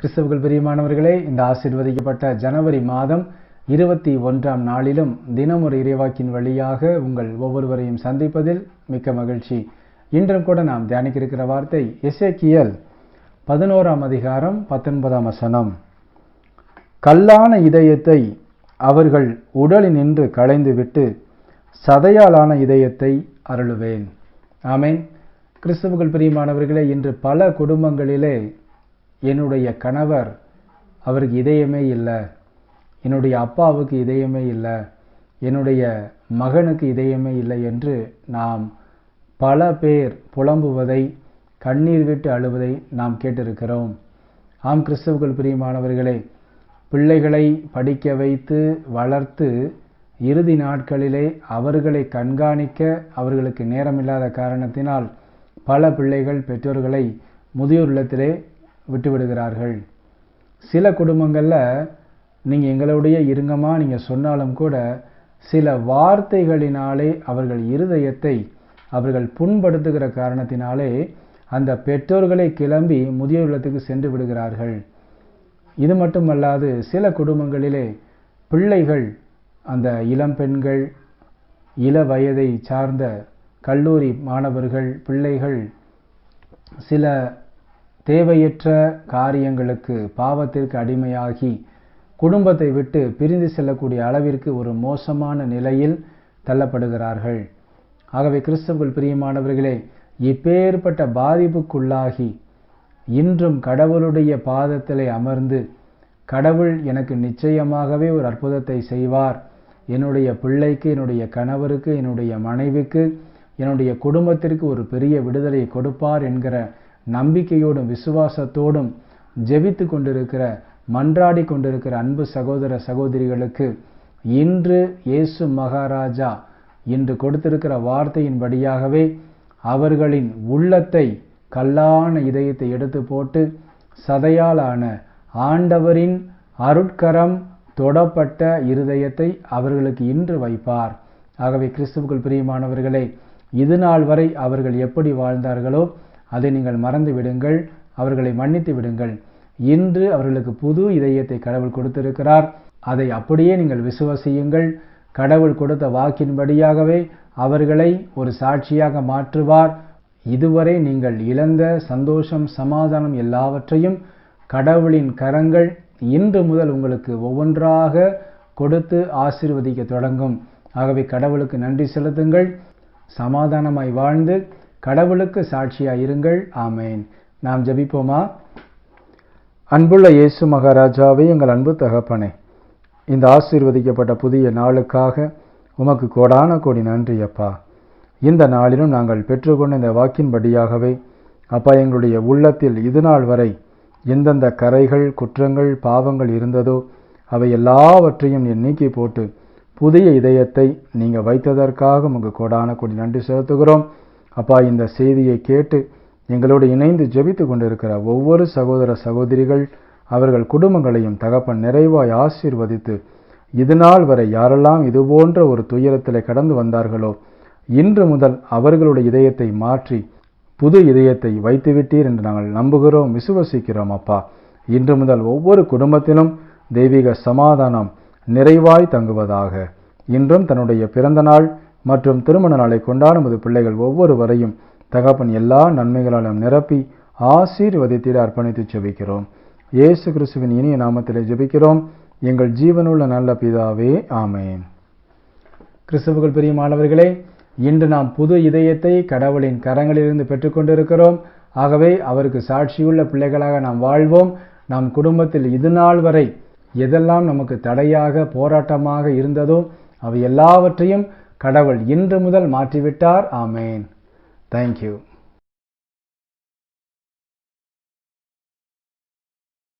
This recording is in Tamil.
கிறிஸ்தவர்கள் பிரியமானவர்களே இந்த ஆசீர்வதிக்கப்பட்ட ஜனவரி மாதம் இருபத்தி ஒன்றாம் நாளிலும் தினமொரு இறைவாக்கின் வழியாக உங்கள் ஒவ்வொருவரையும் சந்திப்பதில் மிக்க மகிழ்ச்சி. இன்றும் கூட நாம் தியானிக்க இருக்கிற வார்த்தை எசேக்கியல் பதினோராம் அதிகாரம் பத்தொன்பதாம் வசனம். கல்லான இதயத்தை அவர்கள் உடலினின்று களைந்துவிட்டு சதையாலான இதயத்தை அருளுவேன். ஆமேன். கிறிஸ்தவர்கள் பிரியமானவர்களே இன்று பல குடும்பங்களிலே என்னுடைய கணவர் அவருக்கு இதயமே இல்லை. என்னுடைய அப்பாவுக்கு இதயமே இல்லை. என்னுடைய மகனுக்கு இதயமே இல்லை என்று நாம் பல பேர் புலம்புவதை கண்ணீர் விட்டு அழுவதை நாம் கேட்டிருக்கிறோம். ஆம் கிறிஸ்தவர்கள் பிரியமானவர்களே பிள்ளைகளை படிக்க வைத்து வளர்த்து இறுதி நாட்களிலே அவர்களை கண்காணிக்க அவர்களுக்கு நேரமில்லாத காரணத்தினால் பல பிள்ளைகள் பெற்றோர்களை முதியோர் இல்லத்திலே விட்டுவிடுகிறார்கள். சில குடும்பங்களில் நீங்கள் எங்களுடைய இருங்கம்மா நீங்கள் சொன்னாலும் கூட சில வார்த்தைகளினாலே அவர்கள் இருதயத்தை அவர்கள் புண்படுத்துகிற காரணத்தினாலே அந்த பெற்றோர்களை கிளம்பி முதியோர் இல்லத்துக்கு சென்று விடுகிறார்கள். இது மட்டுமல்லாது சில குடும்பங்களிலே பிள்ளைகள் அந்த இளம் பெண்கள் இள வயதை சார்ந்த கல்லூரி மாணவர்கள் பிள்ளைகள் சில தேவையற்ற காரியங்களுக்கு பாவத்திற்கு அடிமையாகி குடும்பத்தை விட்டு பிரிந்து செல்லக்கூடிய அளவிற்கு ஒரு மோசமான நிலையில் தள்ளப்படுகிறார்கள். ஆகவே கிறிஸ்தவர்கள் பிரியமானவர்களே இப்பேற்பட்ட பாதிப்புக்குள்ளாகி இன்றும் கடவுளுடைய பாதத்திலே அமர்ந்து கடவுள் எனக்கு நிச்சயமாகவே ஒரு அற்புதத்தை செய்வார். என்னுடைய பிள்ளைக்கு என்னுடைய கணவருக்கு என்னுடைய மனைவிக்கு என்னுடைய குடும்பத்திற்கு ஒரு பெரிய விடுதலை கொடுப்பார் என்கிற நம்பிக்கையோடும் விசுவாசத்தோடும் ஜெபித்து கொண்டிருக்கிற மன்றாடி கொண்டிருக்கிற அன்பு சகோதர சகோதரிகளுக்கு இன்று இயேசு மகாராஜா இன்று கொடுத்திருக்கிற வார்த்தையின்படியாகவே அவர்களின் உள்ளத்தை கல்லான இதயத்தை எடுத்து போட்டு சதையாலான ஆண்டவரின் அருட்கரம் தொடப்பட்ட இருதயத்தை அவர்களுக்கு இன்று வைப்பார். ஆகவே கிறிஸ்துவுக்குள் பிரியமானவர்களே இது நாள் வரை அவர்கள் எப்படி வாழ்ந்தார்களோ அதை நீங்கள் மறந்து விடுங்கள் அவர்களை மன்னித்து விடுங்கள். இன்று அவர்களுக்கு புது இதயத்தை கடவுள் கொடுத்திருக்கிறார். அதை அப்படியே நீங்கள் விசுவசியுங்கள். கடவுள் கொடுத்த வாக்கின்படியாகவே அவர்களை ஒரு சாட்சியாக மாற்றுவார். இதுவரை நீங்கள் இழந்த சந்தோஷம் சமாதானம் எல்லாவற்றையும் கடவுளின் கரங்கள் இன்று முதல் உங்களுக்கு ஒவ்வொன்றாக கொடுத்து ஆசீர்வதிக்க தொடங்கும். ஆகவே கடவுளுக்கு நன்றி செலுத்துங்கள். சமாதானமாய் வாழ்ந்து கடவுளுக்கு சாட்சியாய் இருங்கள் ஆமேன். நாம் ஜபிப்போமா? அன்புள்ள இயேசு மகாராஜாவை எங்கள் அன்பு தகப்பனே இந்த ஆசீர்வதிக்கப்பட்ட புதிய நாளுக்காக உமக்கு கோடான கோடி நன்றி அப்பா. இந்த நாளிலும் நாங்கள் பெற்றுக்கொண்ட இந்த வாக்கின்படியாகவே அப்பா எங்களுடைய உள்ளத்தில் இது நாள் வரை எந்தெந்த கரைகள் குற்றங்கள் பாவங்கள் இருந்ததோ அவை எல்லாவற்றையும் என் நீக்கி போட்டு புதிய இதயத்தை நீங்கள் வைத்ததற்காக உங்கள் கோடான கோடி நன்றி செலுத்துகிறோம். அப்பா இந்த செய்தியை கேட்டு எங்களோடு இணைந்து ஜெபித்து கொண்டிருக்கிற ஒவ்வொரு சகோதர சகோதரிகள் அவர்கள் குடும்பங்களையும் தகப்பன் நிறைவாய் ஆசீர்வதித்து இதுநாள் வரை யாரெல்லாம் இதுபோன்ற ஒரு துயரத்தில் கடந்து வந்தார்களோ இன்று முதல் அவர்களுடைய இதயத்தை மாற்றி புது இதயத்தை வைத்துவிட்டீர் என்று நாங்கள் நம்புகிறோம் விசுவசிக்கிறோம் அப்பா. இன்று முதல் ஒவ்வொரு குடும்பத்திலும் தெய்வீக சமாதானம் நிறைவாய் தங்குவதாக. இன்றும் தன்னுடைய பிறந்த நாள் மற்றும் திருமண நாளை கொண்டாடும் போது பிள்ளைகள் ஒவ்வொருவரையும் தகப்பன் எல்லா நன்மைகளாலும் நிரப்பி ஆசீர்வதித்திட அர்ப்பணித்து ஜெபிக்கிறோம் இயேசு கிறிஸ்துவின் இனிய நாமத்திலே ஜெபிக்கிறோம். எங்கள் ஜீவனுள்ள நல்ல பிதாவே ஆமேன். கிறிஸ்துவர்கள் பெரிய மாணவர்களே இன்று நாம் புது இதயத்தை கடவுளின் கரங்களிலிருந்து பெற்றுக்கொண்டிருக்கிறோம் ஆகவே அவருக்கு சாட்சியுள்ள பிள்ளைகளாக நாம் வாழ்வோம். நம் குடும்பத்தில் இது நாள் வரை எதெல்லாம் நமக்கு தடையாக போராட்டமாக இருந்ததோ அவை எல்லாவற்றையும் கடவுள் இன்று முதல் மாற்றிவிட்டார். ஆமேன். தேங்க்யூ